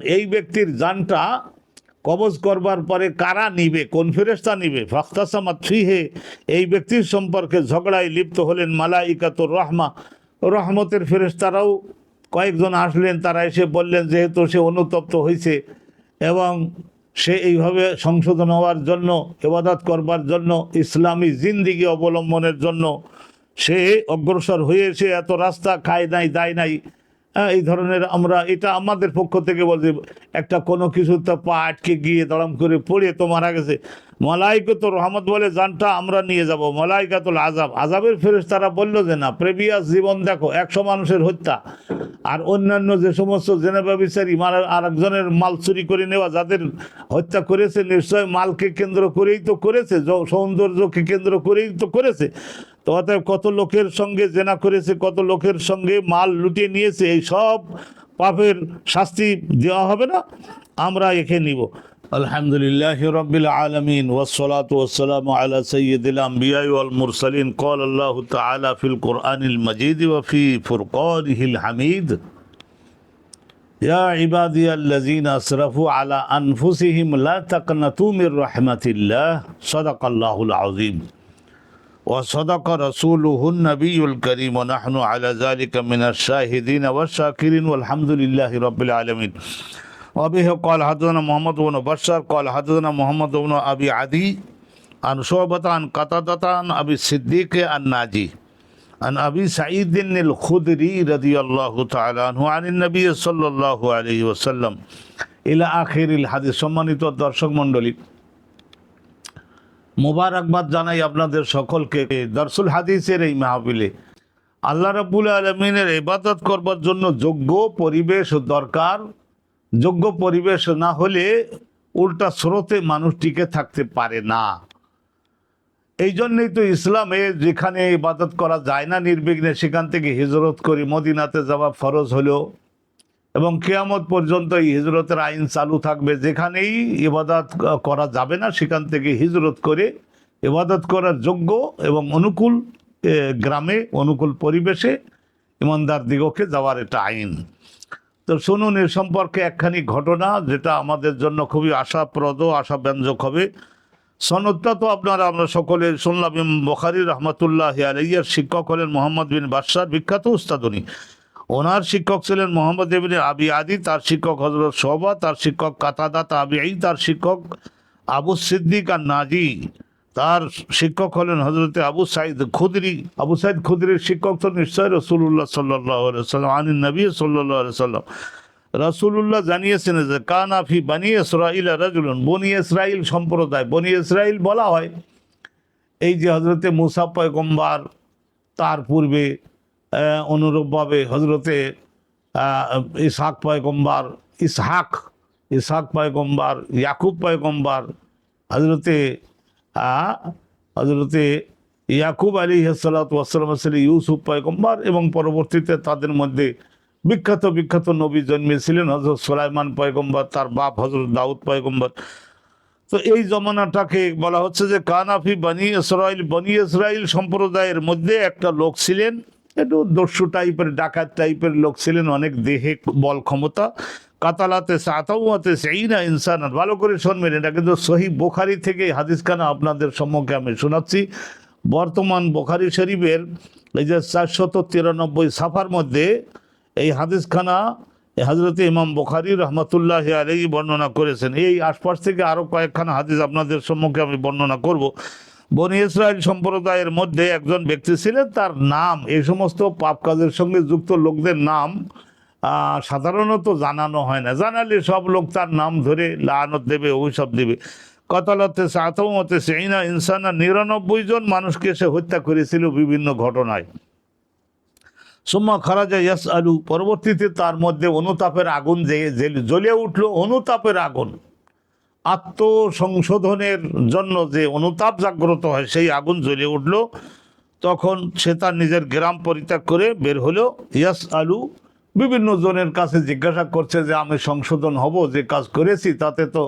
এই ব্যক্তির যানটা কবজ করবার পরে কারা নিবে, কোন ফেরেস্তা নিবে? ফাখতাসামাত ফিহে, এই ব্যক্তির সম্পর্কে ঝগড়ায় লিপ্ত হলেন মালাইকাতুর রহমা। রহমতের ফেরেস্তারাও কয়েকজন আসলেন, তারা এসে বললেন, যেহেতু সে অনুতপ্ত হয়েছে এবং সে এইভাবে সংশোধন হওয়ার জন্য ইবাদত করবার জন্য, ইসলামী জিন্দিগি অবলম্বনের জন্য সে অগ্রসর হয়েছে, এত রাস্তা খায় নাই, দায় নাই এই ধরনের আমরা এটা আমাদের পক্ষ থেকে বলছি, একটা কোনো কিছুতে পা আটকে গিয়ে দড়াম করে পড়ে তো মারা গেছে। তো রহমত বলে, জানটা আমরা নিয়ে যাব, মলাইকাতুল আজাব আজাবের ফেরেস তারা বলল যে, না প্রেবিয়াস জীবন দেখো, একশো মানুষের হত্যা। আর অন্যান্য যে সমস্ত জেনেভা বিচারী আর একজনের মাল চুরি করে নেওয়া, যাদের হত্যা করেছে, নিশ্চয় মালকে কেন্দ্র করেই তো করেছে সৌন্দর্যকে কেন্দ্র করেই তো করেছে। তো অতএব কত লোকের সঙ্গে জেনা করেছে কত লোকের সঙ্গে মাল লুটিয়ে নিয়েছে এই সব পাপের শাস্তি দেওয়া হবে না আমরা একে নিব আলহামদুলিল্লাহ রবিল আলমিন ওসলাত ওসালাম আলা সৈয়দুল আম্বিয়া ওয়াল মুরসালিন قال الله تعالى في القرآن المجيد وفي فرقانه الحميد يا عبادي الذين أسرفوا على أنفسهم لا تقنطوا من رحمة الله صدق الله العظيم وصدق رسوله النبي الكريم ونحن على ذلك من الشاهدين والشاكرين والحمد لله رب العالمين وبه قال حدثنا محمد بن بشر قال حدثنا محمد بن أبي عدي عن شعبة عن قتادة عن أبي الصديق الناجي عن أبي سعيد الخدري رضي الله تعالى عنه عن النبي صلى الله عليه وسلم إلى آخر الحديث সম্মানিত দর্শক মণ্ডলী মোবারকবাদ জানাই আপনাদের সকলকে দর্শুল হাদিসের এই মাহফিলে। আল্লাহ রাব্বুল আলমিনের ইবাদত করবার জন্য যোগ্য পরিবেশ দরকার। যোগ্য পরিবেশ না হলে উল্টা স্রোতে মানুষ টিকে থাকতে পারে না। এই জন্যই তো ইসলামে যেখানে ইবাদত করা যায় না নির্বিঘ্নে সেখান থেকে হিজরত করি মদিনাতে যাওয়া ফরজ হলো। এবং কেয়ামত পর্যন্ত এই হিজরতের আইন চালু থাকবে। যেখানেই ইবাদত করা যাবে না, সেখান থেকে হিজরত করে ইবাদত করার যোগ্য এবং অনুকূল গ্রামে, অনুকূল পরিবেশে ইমানদার দিগকে যাওয়ার এটা আইন। তো শুনুন, এ সম্পর্কে একখানি ঘটনা যেটা আমাদের জন্য খুবই আশাপ্রদ, আশাব্যঞ্জক হবে। সনদটা তো আপনারা, আমরা সকলে শুনলাম বখারি রহমতুল্লাহ আলাইয়ার শিক্ষক হলেন মোহাম্মদ বিন বাদশার বিখ্যাত উস্তাদ উনি। ওনার শিক্ষক ছিলেন মোহাম্মদ ইবিন আবি আদি, তার শিক্ষক হজরত শোভা তার শিক্ষক কাতাদা তাবিআই তার শিক্ষক আবু সিদ্দিক আর নাজি তার শিক্ষক হলেন হজরতে আবু সাইদ খুদরি। আবু সাইদ খুদরির শিক্ষক তো নিশ্চয় রসুল্লাহ সাল্লাহ সাল্লাম আনি নবী সাল্লাহ সাল্লাম রসুল্লাহ জানিয়েছেন যে কানাফি বানি ইসরাইল রাজুলন বনি ইসরাইল সম্প্রদায়, বনি ইসরাইল বলা হয়। এই যে হজরতে মুসা পয়গম্বার, তার পূর্বে অনুরূপভাবে হজরতে আহ, ইসহাক পয়গম্বার ইসহাক ইসহাক পয়গম্বার ইয়াকুব পয়গম্বার হজরতে হজরতে ইয়াকুব আলী সালাত ওয়াসালাম ছিলেন ইউসুফ পয়গম্বার এবং পরবর্তীতে তাদের মধ্যে বিখ্যাত বিখ্যাত নবী জন্মেছিলেন হজরত সোলাইমান পয়গম্বর তার বাপ হজরত দাউদ পয়গম্বর। তো এই জমানাটাকে বলা হচ্ছে যে কানাফি বনি ইসরাইল বনি ইসরাইল সম্প্রদায়ের মধ্যে একটা লোক ছিলেন। একটু দস্যু টাইপের ডাকাত টাইপের লোক ছিলেন, অনেক দেহে বল ক্ষমতা। কাতালাতে সাতাউতে সেই না ইনসান ভালো করে শুনবেন, এটা কিন্তু সহি বোখারি থেকে এই হাদিসখানা আপনাদের সম্মুখে আমি শোনাচ্ছি। বর্তমান বোখারি শরীফের এই যে চারশত তিরানব্বই সাফার মধ্যে এই হাদিস হাদিসখানা হজরত ইমাম বুখারি রহমতুল্লাহ আলাই বর্ণনা করেছেন। এই আশপাশ থেকে আরও কয়েকখানা হাদিস আপনাদের সম্মুখে আমি বর্ণনা করব। বনি ইসরায়েল সম্প্রদায়ের মধ্যে একজন ব্যক্তি ছিলেন, তার নাম, এই সমস্ত পাপ কাজের সঙ্গে যুক্ত লোকদের নাম সাধারণত জানানো হয় না। জানালে সব লোক তার নাম ধরে লানত দেবে, অভিশাপ দেবে। কতালতে সাতমতে সেইনা ইনসানা, নিরানব্বই জন মানুষকে সে হত্যা করেছিল বিভিন্ন ঘটনায়। সোম্মা খারাজা ইয়াস আলু পরবর্তীতে তার মধ্যে অনুতাপের আগুন জ্বলে উঠল অনুতাপের আগুন। আত্মসংশোধনের জন্য যে অনুতাপ জাগ্রত হয়, সেই আগুন জ্বলে উঠল। তখন সে তার নিজের গ্রাম পরিত্যাগ করে বের হলো। ইয়াস আলু বিভিন্ন জনের কাছে জিজ্ঞাসা করছে যে, আমি সংশোধন হব, যে কাজ করেছি, তাতে তো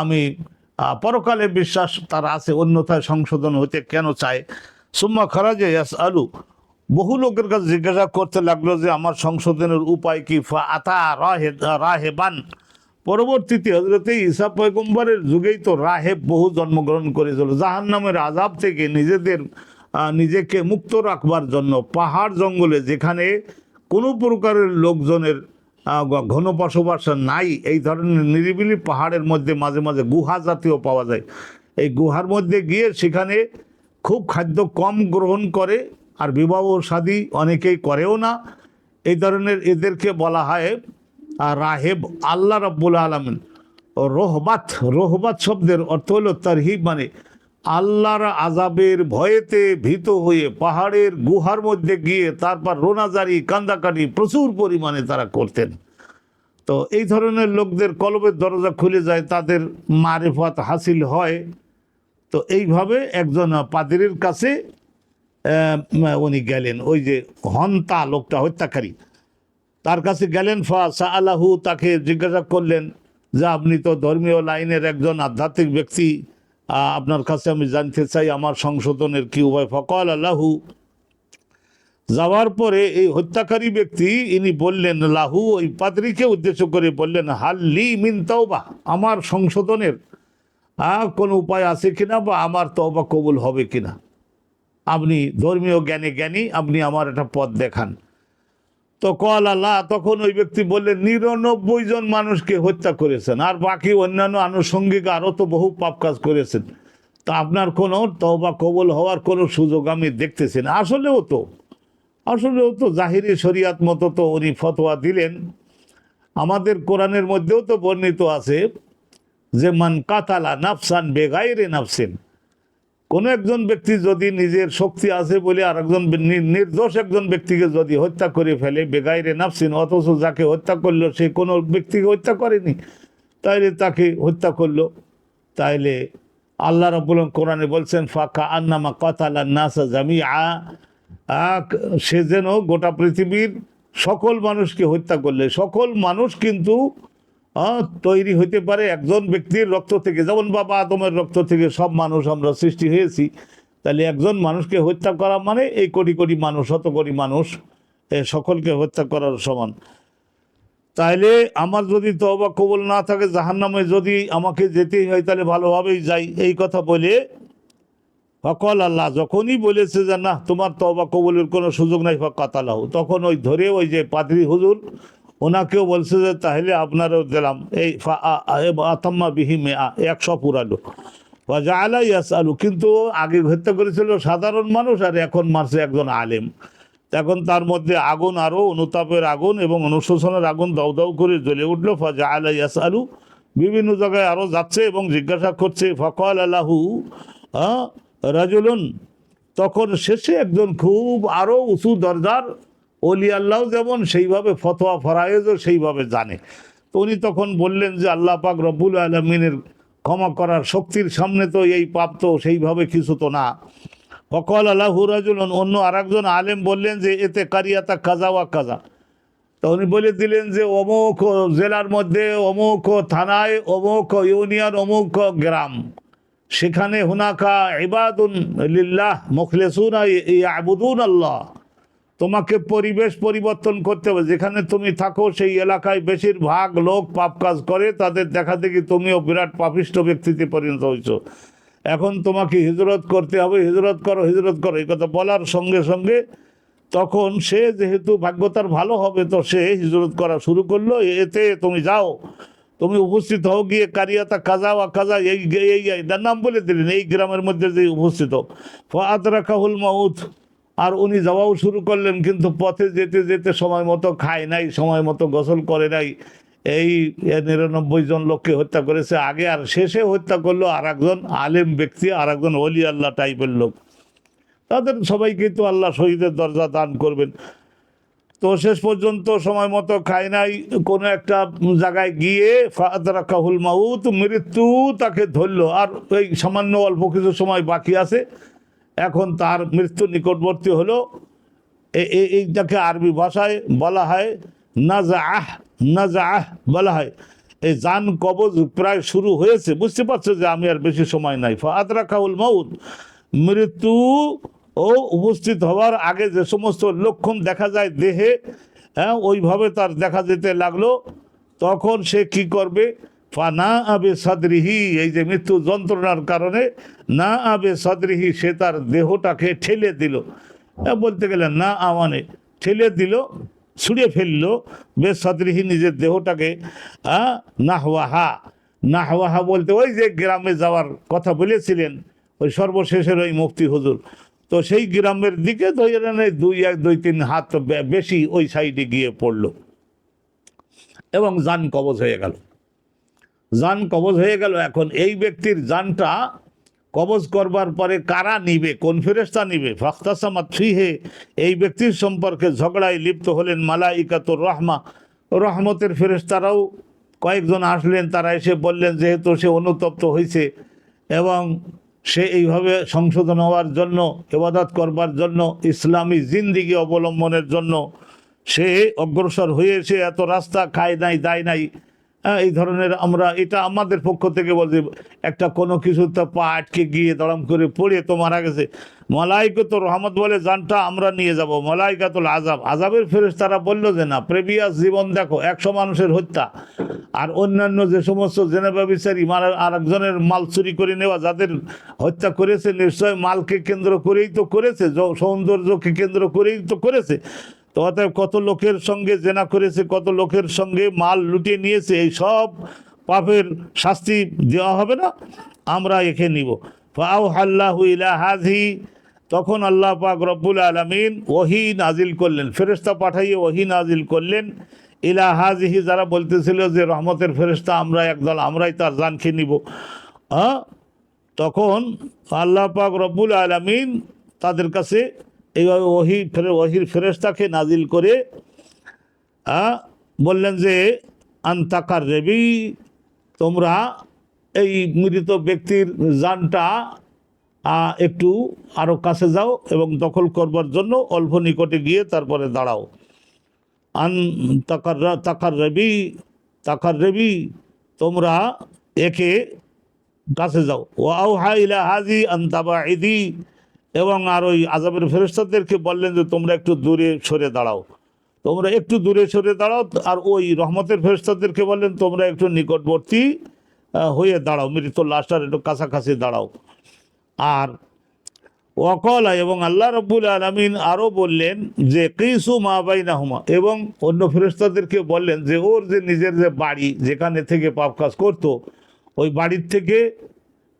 আমি পরকালে বিশ্বাস তার আছে, অন্যথায় সংশোধন হতে কেন চায়? সুম্মা খারাজে ইয়াস আলু বহু লোকের কাছে জিজ্ঞাসা করতে লাগল যে, আমার সংশোধনের উপায় কি? ফা আতা রাহে, রাহেবান পরবর্তীতে হজরতে ঈসা পয়গম্বরের যুগেই তো রাহেব বহু জন্মগ্রহণ করেছিল। জাহান নামের আজাব থেকে নিজেদের নিজেকে মুক্ত রাখবার জন্য পাহাড় জঙ্গলে যেখানে কোনো প্রকারের লোকজনের ঘন বসবাস নাই, এই ধরনের নিরিবিলি পাহাড়ের মধ্যে মাঝে মাঝে গুহা জাতীয় পাওয়া যায়। এই গুহার মধ্যে গিয়ে সেখানে খুব খাদ্য কম গ্রহণ করে আর বিবাহ শাদী অনেকেই করেও না। এই ধরনের এদেরকে বলা হয় আর রাহেব আল্লাহ রাব্বুল আলমিন। রোহবাত রোহবাত শব্দের অর্থ হলো তারহিব মানে আল্লাহর আজাবের ভয়েতে ভীত হয়ে পাহাড়ের গুহার মধ্যে গিয়ে তারপর রোনাজারি, কান্দাকাটি প্রচুর পরিমাণে তারা করতেন। তো এই ধরনের লোকদের কলবের দরজা খুলে যায়, তাদের মারেফত হাসিল হয়। তো এইভাবে একজন পাদিরের কাছে উনি গেলেন। ওই যে হন্তা লোকটা, হত্যাকারী। তার কাছে গেলেন, ফা সা আলাহু তাকে জিজ্ঞাসা করলেন যে আপনি তো ধর্মীয় লাইনের একজন আধ্যাত্মিক ব্যক্তি আপনার কাছে আমি জানতে চাই আমার সংশোধনের কি উপায়। ফকল আল্লাহু যাওয়ার পরে এই হত্যাকারী ব্যক্তি, ইনি বললেন, লাহু, ওই পাদ্রীকে উদ্দেশ্য করে বললেন হাল্লি মিন তওবা, আমার সংশোধনের কোনো উপায় আছে কিনা বা আমার তওবা কবুল হবে কিনা? আপনি ধর্মীয় জ্ঞানে জ্ঞানী, আপনি আমার একটা পথ দেখান। তো কল আল্লাহ, তখন ওই ব্যক্তি বললেন, নিরানব্বই জন মানুষকে হত্যা করেছেন, আর বাকি অন্যান্য আনুষঙ্গিক আরও তো বহু পাপ কাজ করেছেন। তা আপনার কোনো তওবা কবল হওয়ার কোনো সুযোগ আমি দেখতেছি না। আসলেও তো আসলেও তো জাহিরি শরিয়াত মতো তো উনি ফতোয়া দিলেন। আমাদের কোরআনের মধ্যেও তো বর্ণিত আছে যে, মান কাতালা নাফসান বেগাইরে নাফসিন। কোনো একজন ব্যক্তি যদি নিজের শক্তি আছে বলে আর একজন নির্দোষ একজন ব্যক্তিকে যদি হত্যা করে ফেলে, বেগাইরে নাফসিন, অথচ যাকে হত্যা করল, সে কোনো ব্যক্তিকে হত্যা করেনি, তাইলে তাকে হত্যা করল। তাইলে আল্লাহ রব্বুল কোরআনে বলছেন, ফাঁকা আন্নামা কাতালা নাসা জামি আ সে যেন গোটা পৃথিবীর সকল মানুষকে হত্যা করলে। সকল মানুষ কিন্তু তৈরি হতে পারে একজন ব্যক্তির রক্ত থেকে। যেমন বাবা আদমের রক্ত থেকে সব মানুষ আমরা সৃষ্টি হয়েছি, তাহলে একজন মানুষকে হত্যা করা মানে এই কোটি কোটি মানুষ, শত কোটি মানুষ সকলকে হত্যা করার সমান। তাইলে আমার যদি তবা কবল না থাকে, জাহান্নামে যদি আমাকে যেতেই হয়, তাহলে ভালোভাবেই যাই। এই কথা বলে ফকল আল্লাহ, যখনই বলেছে যে, না, তোমার তবা কবলের কোনো সুযোগ নাই কাতালাহ তখন ওই ধরে ওই যে পাদ্রি হুজুর ওনাকেও বলছে যে, তাহলে আপনারও দিলাম। এই আতাম্মা বিহিমে একশো পুরালো। জালা ইয়াস আলু কিন্তু আগে হত্যা করেছিল সাধারণ মানুষ আর এখন মারছে একজন আলেম। এখন তার মধ্যে আগুন আরও অনুতাপের আগুন এবং অনুশোচনের আগুন দাউ দাউ করে জ্বলে উঠল। ফাজা আলা ইয়াস আলু বিভিন্ন জায়গায় আরও যাচ্ছে এবং জিজ্ঞাসা করছে, ফকল আলাহু রাজুলুন? তখন শেষে একজন খুব আরও উঁচু দরজার অলি আল্লাহ যেমন সেইভাবে ফতোয়া ফরায়েজও সেইভাবে জানে। তো উনি তখন বললেন যে, আল্লাহ পাক রব্বুল আলমিনের ক্ষমা করার শক্তির সামনে তো এই পাপ তো সেইভাবে কিছু তো না। ফকল আল্লাহ রাজুলন, অন্য আরেকজন আলেম বললেন যে, এতে কারিয়াতা কাজা ওয়া কাজা। তো উনি বলে দিলেন যে, অমুক জেলার মধ্যে, অমুক থানায়, অমুক ইউনিয়ন, অমুক গ্রাম। সেখানে হুনাকা ইবাদুন লিল্লাহ মুখলেসুন আবুদুন আল্লাহ তোমাকে পরিবেশ পরিবর্তন করতে হবে। যেখানে তুমি থাকো, সেই এলাকায় বেশিরভাগ লোক পাপ কাজ করে, তাদের দেখা দেখি তুমিও বিরাট পাপিষ্ট ব্যক্তিতে পরিণত হয়েছো। এখন তোমাকে হিজরত করতে হবে, হিজরত করো হিজরত করো। এই কথা বলার সঙ্গে সঙ্গে তখন সে যেহেতু ভাগ্য তার ভালো হবে, তো সে হিজরত করা শুরু করল। এতে তুমি যাও, তুমি উপস্থিত হও, গিয়ে কারিয়াতা কাজা বা কাজা, এই এই নাম বলে দিলেন, এই গ্রামের মধ্যে যে উপস্থিত। ফাত রাখাহুল মাউথ আর উনি যাওয়াও শুরু করলেন, কিন্তু পথে যেতে যেতে সময় মতো খায় নাই, সময় মতো গোসল করে নাই। এই নিরানব্বই জন লোককে হত্যা করেছে। আগে আর শেষে হত্যা করল আর একজন আলেম ব্যক্তি আর একজন অলি আল্লাহ টাইপের লোক। তাদের সবাইকে তো আল্লাহ শহীদের দরজা দান করবেন। তো শেষ পর্যন্ত সময় মতো খায় নাই। কোনো একটা জায়গায় গিয়ে ফাদারা কাহুল মাউত, মৃত্যু তাকে ধরলো। আর ওই সামান্য অল্প কিছু সময় বাকি আছে। এখন তার মৃত্যু নিকটবর্তী হলো। এইটাকে আরবি ভাষায় বলা হয় নাজাহ নাজাহ বলা হয়। এই জান কবজ প্রায় শুরু হয়েছে। বুঝতে পারছ যে আমি আর বেশি সময় নাই। ফাদরা কাউল মৃত্যু ও উপস্থিত হওয়ার আগে যে সমস্ত লক্ষণ দেখা যায় দেহে হ্যাঁ ওইভাবে তার দেখা যেতে লাগল। তখন সে কি করবে? ফানা আবে সাদরিহি, এই যে মৃত্যু যন্ত্রণার কারণে না আবে সাদরিহি সে তার দেহটাকে ঠেলে দিল। বলতে গেলে না আমানে ঠেলে দিল, ছুঁড়ে ফেলল বেশ সাদরিহি নিজের দেহটাকে নাহওয়াহা। নাহওয়াহা বলতে ওই যে গ্রামে যাওয়ার কথা বলেছিলেন, ওই সর্বশেষের ওই মুফতি হুজুর। তো সেই গ্রামের দিকে ধরে দুই, এক, দুই, তিন হাত বে- বেশি ওই সাইডে গিয়ে পড়ল। এবং যান কবজ হয়ে গেল। যান কবজ হয়ে গেল এখন। এই ব্যক্তির যানটা কবজ করবার পরে কারা নিবে, কোন ফেরেস্তা নিবে? ফাখতাসামাত ফিহে, এই ব্যক্তির সম্পর্কে ঝগড়ায় লিপ্ত হলেন মালাইকাতুর রহমা। রহমতের ফেরেস্তারাও কয়েকজন আসলেন, তারা এসে বললেন, যেহেতু সে অনুতপ্ত হয়েছে এবং সে এইভাবে সংশোধন হওয়ার জন্য ইবাদত করবার জন্য, ইসলামী জিন্দিগি অবলম্বনের জন্য সে অগ্রসর হয়েছে, এত রাস্তা খায় নাই, দায় নাই এই ধরনের আমরা এটা আমাদের পক্ষ থেকে বলছি, একটা কোনো কিছুতে পা আটকে গিয়ে দড়াম করে পড়ে তো মারা গেছে। মলাইকা তো রহমত বলে জানটা আমরা নিয়ে যাব মলাইকা তো আজাব আজাবের ফেরেস তারা বলল যে না প্রেবিয়াস জীবন দেখো, একশো মানুষের হত্যা। আর অন্যান্য যে সমস্ত জেনেবা বিচারী মারা আর একজনের মাল চুরি করে নেওয়া, যাদের হত্যা করেছে, নিশ্চয় মালকে কেন্দ্র করেই তো করেছে সৌন্দর্যকে কেন্দ্র করেই তো করেছে। তো অতএব কত লোকের সঙ্গে জেনা করেছে, কত লোকের সঙ্গে মাল লুটিয়ে নিয়েছে, এই সব পাপের শাস্তি দেওয়া হবে না, আমরা একে নিব। ফাউ হাল্লাহু ইলা হাজি, তখন আল্লাহ পাক রব্বুল আলমিন ওহি নাজিল করলেন ফেরেস্তা পাঠাইয়ে ওহি নাজিল করলেন। ইলা হাজিহি যারা বলতেছিল যে রহমতের ফেরেস্তা আমরা একদল, আমরাই তার জানকে নিব। হ্যাঁ তখন আল্লাহ পাক রব্বুল আলমিন তাদের কাছে এইভাবে ওহি ফের, ওহির ফেরেস্তাকে নাজিল করে বললেন যে আন্তাকার রেবি, তোমরা এই মৃত ব্যক্তির যানটা একটু আরও কাছে যাও এবং দখল করবার জন্য অল্প নিকটে গিয়ে তারপরে দাঁড়াও। আন তাকার তাকার রবি তাকার রবি, তোমরা একে কাছে যাও। ও আউহা ইলা হাজি আন্তাবা ইদি এবং আর ওই আজাবের ফেরেস্তাদেরকে বললেন যে, তোমরা একটু দূরে সরে দাঁড়াও। তোমরা একটু দূরে সরে দাঁড়াও আর ওই রহমতের ফেরেস্তাদেরকে বললেন, তোমরা একটু নিকটবর্তী হয়ে দাঁড়াও মৃত লাশটার একটু কাছাকাছি দাঁড়াও। আর ওয়াকলা এবং আল্লাহ রব্বুল আলমিন আরও বললেন যে, কিসু মা বাইনাহুমা। এবং অন্য ফেরেস্তাদেরকে বললেন যে, ওর যে নিজের যে বাড়ি যেখানে থেকে পাপ কাজ করতো, ওই বাড়ির থেকে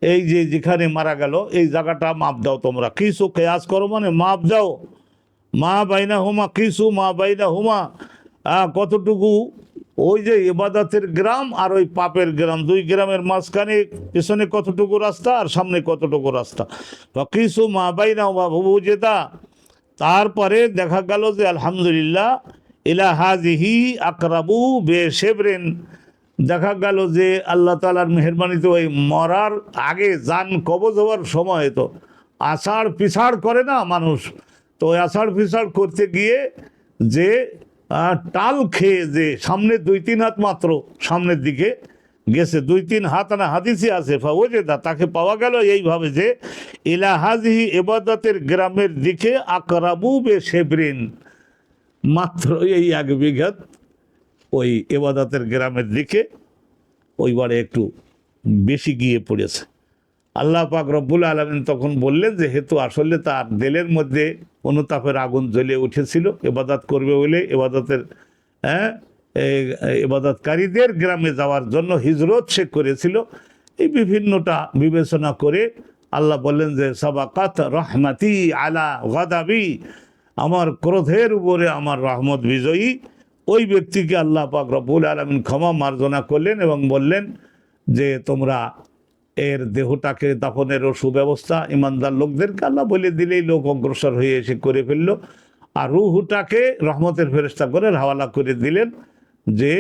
এই যে যেখানে মারা গেল, এই জায়গাটা মাপ দাও তোমরা। কিছু কেয়াস করো মানে মাপ দাও। মা বাইনা হুমা কিছু মা বাইনা হুমা। কতটুকু? ওই যে ইবাদতের গ্রাম আর ওই পাপের গ্রাম। দুই গ্রামের মাঝখানে, পেছনে কতটুকু রাস্তা আর সামনে কতটুকু রাস্তা? বা কিছু মা বাইনা হুমা বুবু জেদা। তারপরে দেখা গেল যে আলহামদুলিল্লাহ, ইলা হাজিহি আকরাবু বে শেবরেন। দেখা গেল যে আল্লাহ তালার মেহরবানিতে ওই মরার আগে যান কবজ হওয়ার সময় তো। আষাঢ় পিছাড় করে না মানুষ? তো ওই আষাঢ় পিছাড় করতে গিয়ে যে টাল খেয়ে যে সামনে দুই তিন হাত মাত্র সামনের দিকে গেছে, দুই তিন হাত না হাদিসি আছে ও যে দা তাকে পাওয়া গেল এইভাবে যে ইলাহাজি এবাদতের গ্রামের দিকে আকরাবু বে শেবরিন। মাত্র এই এক বিঘাত ওই এবাদাতের গ্রামের দিকে ওইবারে একটু বেশি গিয়ে পড়েছে। আল্লাহ পাক রব্বুল আলমিন তখন বললেন যে হেতু আসলে তার দেলের মধ্যে অনুতাপের আগুন জ্বলে উঠেছিল। এবাদাত করবে বলে এবাদতের হ্যাঁ এবাদতকারীদের গ্রামে যাওয়ার জন্য হিজরত সে করেছিল। এই বিভিন্নটা বিবেচনা করে আল্লাহ বললেন যে, সাবাকাত রহমাতি আলা গাদাবি। আমার ক্রোধের উপরে আমার রহমত বিজয়ী। ওই ব্যক্তিকে আল্লাহ পাক রব্বুল আলমিন ক্ষমা মার্জনা করলেন এবং বললেন যে তোমরা এর দেহটাকে দাফনেরও সুব্যবস্থা ইমানদার লোকদেরকে আল্লাহ বলে দিলেই লোক অগ্রসর হয়ে এসে করে ফেলল। আর রুহুটাকে রহমতের ফেরেস্তা করে হাওয়ালা করে দিলেন যে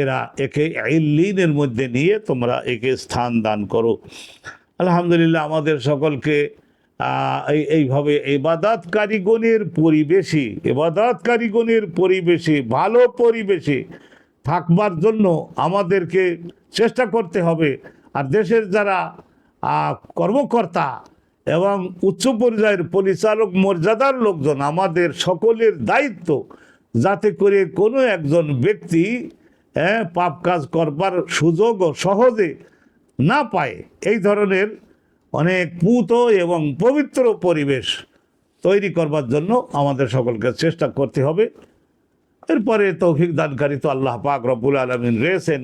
এরা একে ইল্লিনের মধ্যে নিয়ে তোমরা একে স্থান দান করো। আলহামদুলিল্লাহ আমাদের সকলকে এইভাবে এবাদাত কারিগণের পরিবেশে এবাদাত কারিগণের পরিবেশে, ভালো পরিবেশে থাকবার জন্য আমাদেরকে চেষ্টা করতে হবে। আর দেশের যারা কর্মকর্তা এবং উচ্চ পর্যায়ের পরিচালক মর্যাদার লোকজন, আমাদের সকলের দায়িত্ব যাতে করে কোনো একজন ব্যক্তি হ্যাঁ পাপ কাজ করবার সুযোগ সহজে না পায়। এই ধরনের অনেক পুত এবং পবিত্র পরিবেশ তৈরি করবার জন্য আমাদের সকলকে চেষ্টা করতে হবে। এরপরে তৌফিক দানকারী তো আল্লাহ পাক রবুল আলমিন রয়েছেন।